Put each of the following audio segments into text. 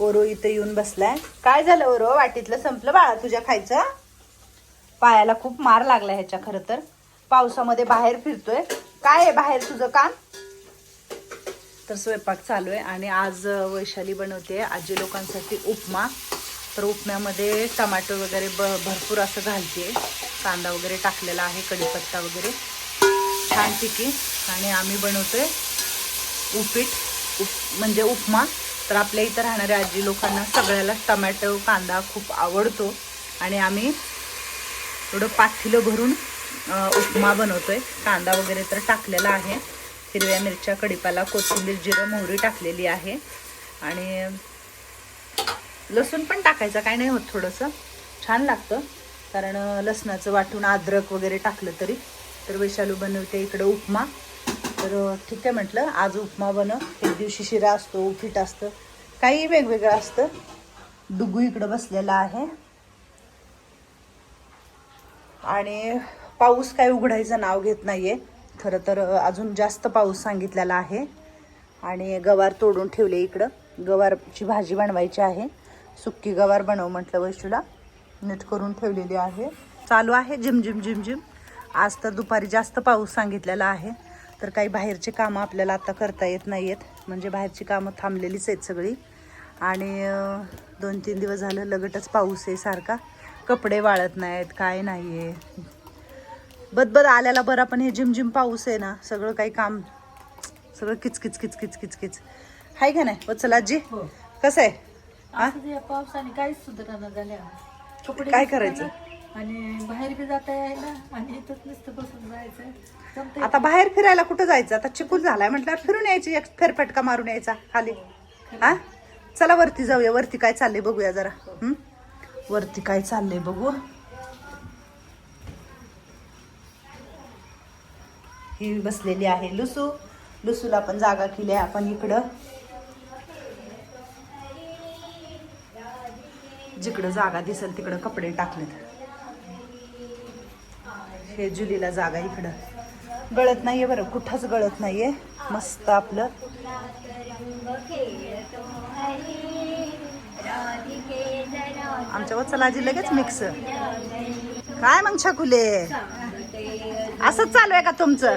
ओरो इथं येऊन बसलाय. काय झालं ओरो? वाटीतलं संपलं बाळा तुझ्या खायचं? पायाला खूप मार लागला ह्याच्या खरं तर. पावसामध्ये बाहेर फिरतोय. काय आहे बाहेर तुझं काम? तर स्वयंपाक चालू आहे आणि आज वैशाली बनवते आजी लोकांसाठी उपमा. तर उपम्यामध्ये टमाटो वगैरे ब भरपूर असं घालते. कांदा वगैरे टाकलेला आहे कढीपत्ता वगैरे. छानपैकी आणि आम्ही बनवतोय उपीट उप म्हणजे उपमा. तर आपल्या इथं राहणाऱ्या आजी लोकांना सगळ्याला टमॅटो कांदा खूप आवडतो. आणि आम्ही थोडं पाथिलं भरून उपमा बनवतो आहे कांदा वगैरे तर टाकलेला आहे. हिरव्या मिरच्या कडीपाला कोथिंबीर जिरं मोहरी टाकलेली आहे. आणि लसूण पण टाकायचं काय नाही होत थोडंसं. छान लागतं. कारण लसणाचं वाटून अद्रक वगैरे टाकलं तरी. तर वैशालू बनवते इकडं उपमा. तर ठीक आहे म्हटलं. आज उपमा बनव. एक दिवशी शिरा असतो उपीट असतं. काही वेगवेगळं असतं. डुगू इकडं बसलेला आहे. आणि पाऊस काय उघडायचं नाव घेत नाही आहे खरं तर अजून जास्त पाऊस सांगितलेला आहे. आणि गवार तोडून ठेवले इकडं. गवारची भाजी बनवायची आहे. सुक्की गवार बनव म्हटलं वैशूला. नीट करून ठेवलेली आहे. चालू आहे. झिमझिम झिमझिम आज तर दुपारी जास्त पाऊस सांगितलेला आहे. तर काही बाहेरची कामं आपल्याला आता करता येत नाही आहेत म्हणजे बाहेरची कामं थांबलेलीच आहेत सगळी. आणि दोन तीन दिवस झालं लगटच पाऊस आहे सारखा. कपडे वाळत नाहीत काय नाही आहे बदबद आल्याला बरं पण हे झिमझिम पाऊस आहे ना सगळं काही काम सगळं किचकिच किचकिच किचकिच हाय का नाही वचल आजी कसं आहे? हा? पावसाने काहीच सुधारणा झाल्या कपडे काय करायचं? आणि बाहेर बी जाता यायला आणि इथंच नुसतं बसून जायचं. जमतंय आता बाहेर फिरायला कुठं जायचं? आता चिकूल झालाय म्हटल्यावर फिरून यायची एक फेरफटका मारून यायचा खाली. हा? चला वरती जाऊया वरती काय चाललंय बघूया जरा. हं? वरती काय चाललंय बघू. ही बसलेली आहे लुसू. लुसूला पण जागा केली आहे आपण इकडं. जिकडं जागा दिसेल तिकडं कपडे टाकलेत. हे जुलीला जागा इकडं. गळत नाहीये बरं कुठंच गळत नाहीये. मस्त आपलं. आमच्या वत्सलाजी लगेच मिक्स काय मग छकुले? असंच चालू आहे का तुमचं?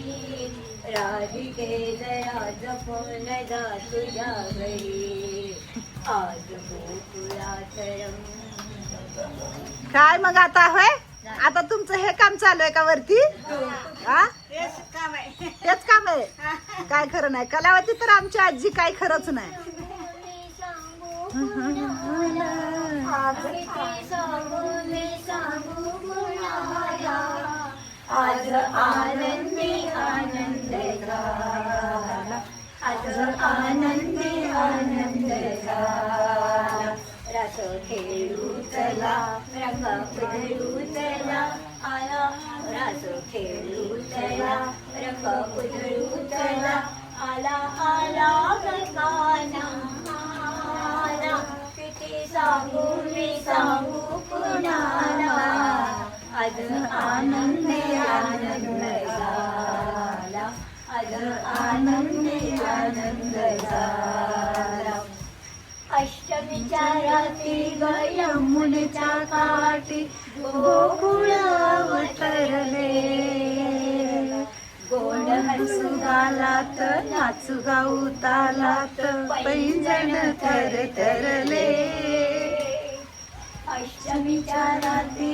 राधिके जरा जपून जा तुझ्या घरी आज काय मग आता होय? आता तुमचं हे काम चालू आहे का वरती? हा? तेच काम आहे. काय खरं नाही. कलावती तर आमची आजी काय खरंच नाही. आज आनंदी आनंद झाला आज आनंदी आनंद झाला रस रंग आला रस खेळू रंग आला आला गगाना आला किती सांगू मी सांगू कुणाला आज आनंदी आनंद गाऊतालात पैंजण थर थरले अष्टमीच्या रात्री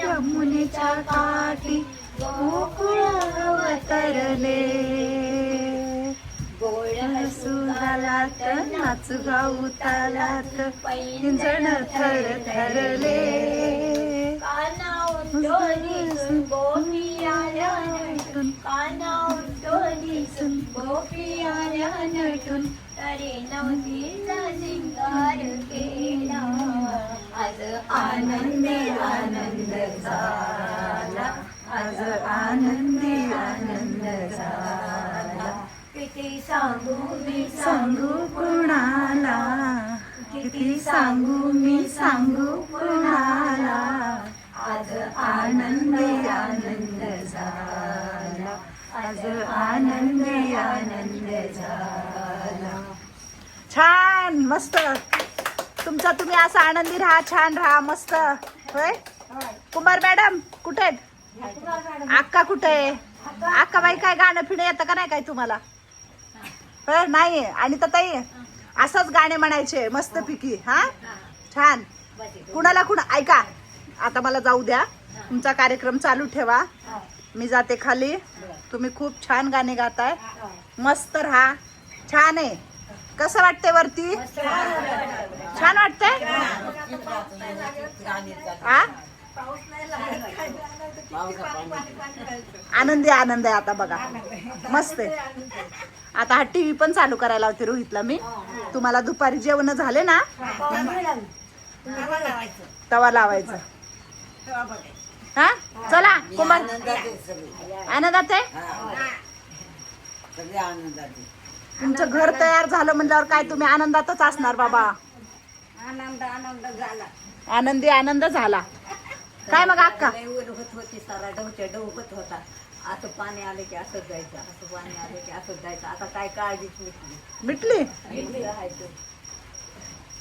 यमुनेच्या काठी गोकुळ अवतरले गोळ हसू घालात नाच गाऊतालात पैंजण थर थरले कानाव गोमी आल्या कानाव दिसून गोपी नटून तरी नवतीचा सिंगार केला. आज आनंदी आनंद झाला. आज आनंदी आनंद झाला. किती सांगू मी सांगू कुणाला? किती सांगू मी सांगू कुणाला? आज आनंदी आनंद झाला. आज आनंदी आनंद झाला. छान मस्त. तुमचा तुम्ही असा आनंदी राहा छान राहा मस्त. होय? कुमार मॅडम कुठे आहेत? अक्का कुठे? आहे अक्का बाई काय गाणं फिणं येतं का नाही काय तुम्हाला? होय? नाही आणि तर ताई असंच गाणे म्हणायचे मस्त पिकी हा? छान. कुणाला कुणा ऐका आता मला जाऊ द्या. तुमचा कार्यक्रम चालू ठेवा. मी जाते खाली. तुम्ही खूप छान गाणे गाताय. मस्त राहा. छान आहे. कसं वाटतंय वरती? छान वाटतंय? आनंदी आनंद आहे आता बघा. मस्त आहे. आता हा टीव्ही पण चालू करायला होते रोहितला मी. तुम्हाला दुपारी जेवण झाले ना? तवा लावायचं. हा? चला कुमार. आनंदात आहे तुमचं घर तयार झालं म्हणल्यावर काय तुम्ही आनंदातच असणार बाबा. आनंद आनंद झाला. आनंदी आनंद झाला. काय मग अक्का? होत होती सारा डवच्या डव होत असं पाणी आलं की असंच जायचं असं पाणी आलं की असंच जायचं. आता काय काळजीच मिटली. मिटली?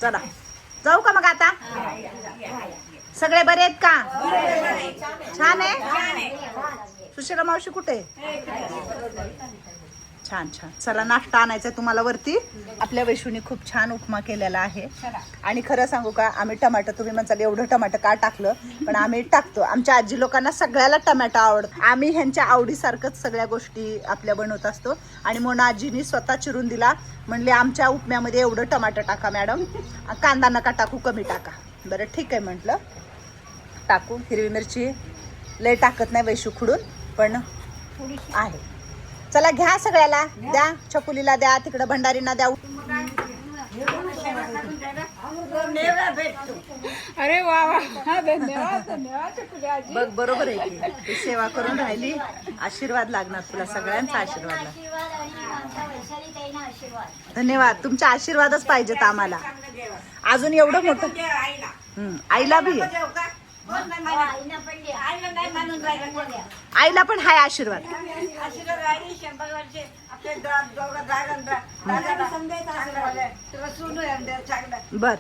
चला. जाऊ का मग आता? सगळे बरे आहेत का? छान आहे? सुशीला मावशी कुठे? छान छान. चला नाश्ता आणायचा तुम्हाला वरती. आपल्या वैशूनी खूप छान उपमा केलेला आहे. आणि खरं सांगू का आम्ही टमाटर तुम्ही म्हणताल एवढं टमाटर का टाकलं? पण आम्ही टाकतो. आमच्या आजी लोकांना सगळ्याला टमॅटो आवडत. आम्ही ह्यांच्या आवडीसारखंच सगळ्या गोष्टी आपल्या बनवत असतो. आणि म्हणून आजीनी स्वतः चिरून दिला. म्हणले आमच्या उपम्यामध्ये एवढं टमाटर टाका मॅडम. कांदा नका टाकू कमी टाका. बरं ठीक आहे म्हटलं. टाकू. हिरवी मिरची लय टाकत नाही वैशू खुडून पण आहे. चला घ्या सगळ्याला. द्या छकुलीला द्या तिकडं भंडारींना द्या. अरे वा वा. धन्यवाद धन्यवाद बघ बरोबर आहे ती सेवा करून राहिली. आशीर्वाद लागणार तुला सगळ्यांचा आशीर्वाद लागणार. धन्यवाद. तुमचे आशीर्वादच पाहिजेत आम्हाला. अजून एवढं मोठं हम्म, आईला बी आईला पण हाय आशीर्वाद. बर.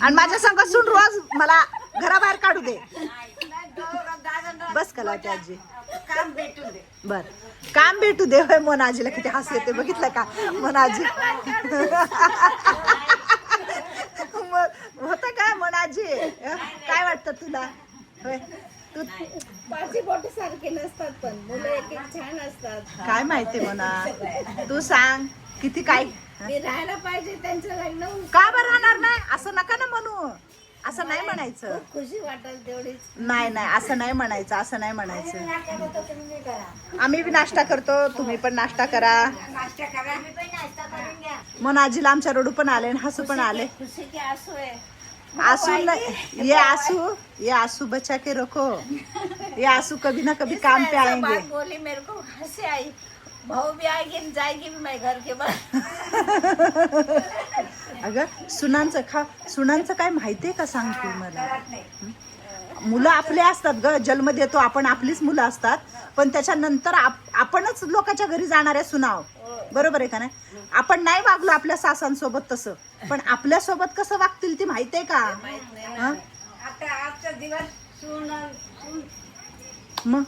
आणि माझ्या संग सून रोज मला घराबाहेर काढू दे. बस कला त्या आजी. बर. काम भेटू दे होय मोनाजीला किती हसू येते बघितलं का मोना आजी? हं? काय वाटतं तुला? होय. तू पाची बोट सारखे नसतात पण मुलं एक एक छान असतात. काय माहिती म्हणा. तू सांग किती काय? मी राहायला पाहिजे त्यांचं लग्न होऊन का बरं राहणार नाही? असं नका ना म्हणू. असं नाही म्हणायचं. खुशी वाटेल तेवढीच. नाही नाही असं नाही म्हणायचं असं नाही म्हणायचं. आम्ही बी नाश्ता करतो तुम्ही पण नाश्ता करा. पण नाश्ता करून घ्या मग आजीला आमच्या रडू पण आले आणि हसू पण आले. खुशी की असू आहे. आंसू न- ये आंसू ये आंसू बचा के रखो ये आंसू कभी ना कभी काम पे आएंगे. बोली मेरे को हंसी आई। भाऊ भी आएगी न जाएगी भी मैं घर के बाद अगं सुनांचं खा सुनांचं काय माहितीये का सांग तू मला? मुलं आपले असतात ग जन्म देतो आपण आपलीच मुलं असतात. पण त्याच्यानंतर आप- आपणच लोकांच्या घरी जाणाऱ्या सुनाव. बरोबर आहे का नाही? आपण नाही वागलो आपल्या सासांसोबत तसं. पण आपल्यासोबत कसं वागतील ती माहितीये का? हं? आता आजचा दिवस सून सून. मग?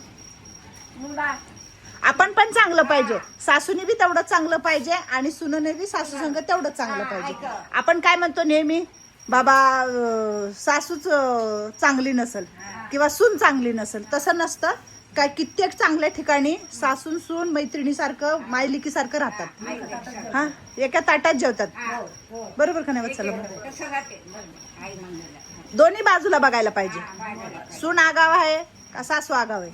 आपण पण चांगलं पाहिजे. सासूने बी तेवढं चांगलं पाहिजे आणि सुनने बी सासू संग तेवढं चांगलं पाहिजे. आपण काय म्हणतो नेहमी? बाबा सासूच चांगली नसल किंवा सून चांगली नसल तसं नसतं. काय कित्येक चांगल्या ठिकाणी सासून सून मैत्रिणीसारखं मायलिकीसारखं राहतात. हा? एका ताटात जेवतात. बरोबर का नाही चला दोन्ही बाजूला बघायला पाहिजे. सून आगाव आहे का सासू आगाव आहे?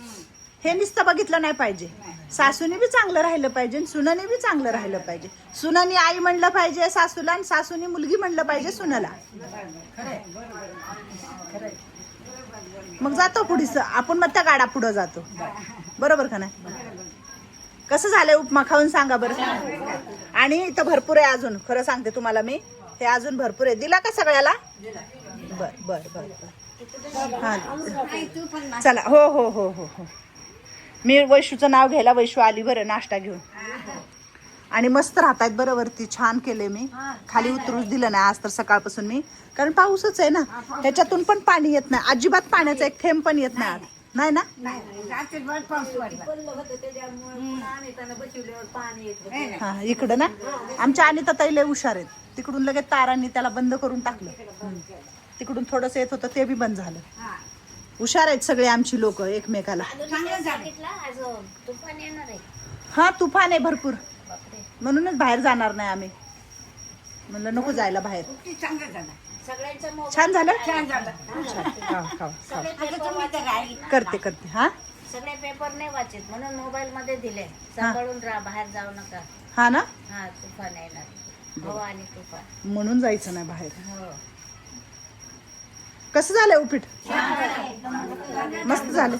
हे नुसतं बघितलं नाही पाहिजे. सासूने बी चांगलं राहिलं पाहिजे आणि सुनाने बी चांगलं राहिलं पाहिजे. सुनाने आई म्हणलं पाहिजे सासूला आणि सासूने मुलगी म्हणलं पाहिजे सुनाला. मग जातो पुढीच. आपण मग त्या गाडा पुढं जातो. बरोबर का नाही? कसं झालंय उपमा? खाऊन सांगा बरं. आणि इथं भरपूर आहे अजून. खरं सांगते तुम्हाला मी. हे अजून भरपूर आहे. दिला का सगळ्याला? बर बर बर बर. हा. चला. हो हो हो हो हो. मी वैशूचं नाव घ्यायला वैशू आली बरं नाश्ता घेऊन. आणि मस्त राहतायत बरं वरती छान केले मी. खाली उतरूच दिलं नाही आज तर सकाळपासून मी. कारण पाऊसच आहे ना त्याच्यातून पण पाणी येत नाही. अजिबात पाण्याचा एक थेंब पण येत नाही आज. नाही ना? हा इकडं ना? आमच्या अनिता ताई लय हुशार आहेत. तिकडून लगेच तारांनी त्याला बंद करून टाकलं. तिकडून थोडस येत होतं ते बी बंद झालं. हुशार आहेत सगळे आमची लोक एकमेकाला. आज तुफान येणार आहे. हा तुफान आहे भरपूर. बापरे. म्हणूनच बाहेर जाणार नाही आम्ही. म्हणलं नको जायला बाहेर. सगळ्यांचं मोबाईल छान झालं? छान झालं. खावा, खावा, खावा. सगळे पेपर वाचत. करते करते. हा? सगळे पेपर नाही वाचत म्हणून मोबाईल मध्ये दिले सांभाळून राहा बाहेर जाऊ नका. हा ना? हा तुफान येणार. हवा आणि तुफान. म्हणून जायचं नाही बाहेर. हो. कसं झालंय उपीट? मस्त झालं